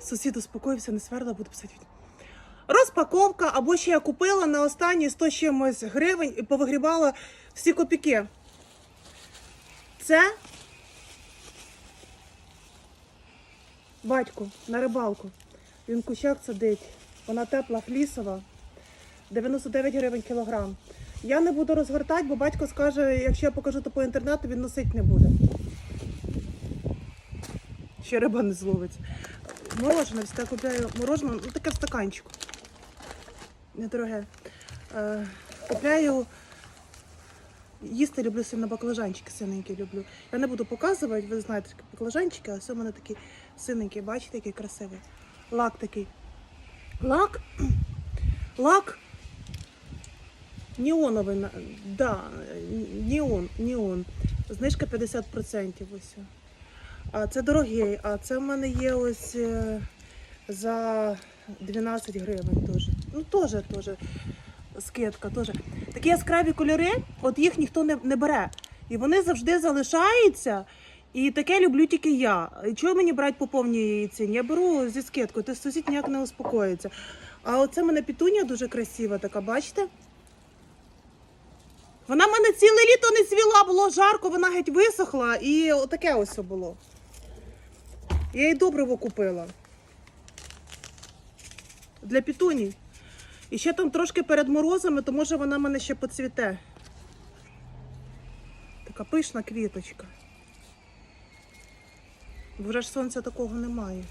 Сусід успокоївся, не сверла, буду писати. Розпаковка, або ще я купила на останні 100 чимось гривень і повигрібала всі копійки. Це батько на рибалку. Він кущак сидить. Вона тепла, флісова. 99 гривень кілограм. Я не буду розгортати, бо батько скаже, якщо я покажу то по інтернету, він носити не буде. Ще риба не зловиться. Морожене, всегда купляю морожене, ну таке в стаканчику. Недороге. Е, купляю. Їсти люблю сильно баклажанчики синенькі люблю. Я не буду показувати, ви знаєте, такі баклажанчики, а ось у мене такі синенькі, бачите, який красивий. Лак такий. Лак. Лак. Неоновий, да, неон, неон. Знижка 50% ось. А це дорогий, а це в мене є ось е, за 12 гривень теж. Ну теж, теж скидка теж. Такі яскраві кольори, от їх ніхто не, не бере. І вони завжди залишаються. І таке люблю тільки я. І Чого мені брати по повній ціні? Я беру зі скидкою, то сусід ніяк не успокоїться. А оце в мене пітунія дуже красива така, бачите? Вона в мене ціле літо не цвіла, було жарко, вона геть висохла і отаке ось було. Я їй добриво купила. Для пітуній. І ще там трошки перед морозами, то може вона мене ще поцвіте. Така пишна квіточка. Бо вже ж сонця такого немає.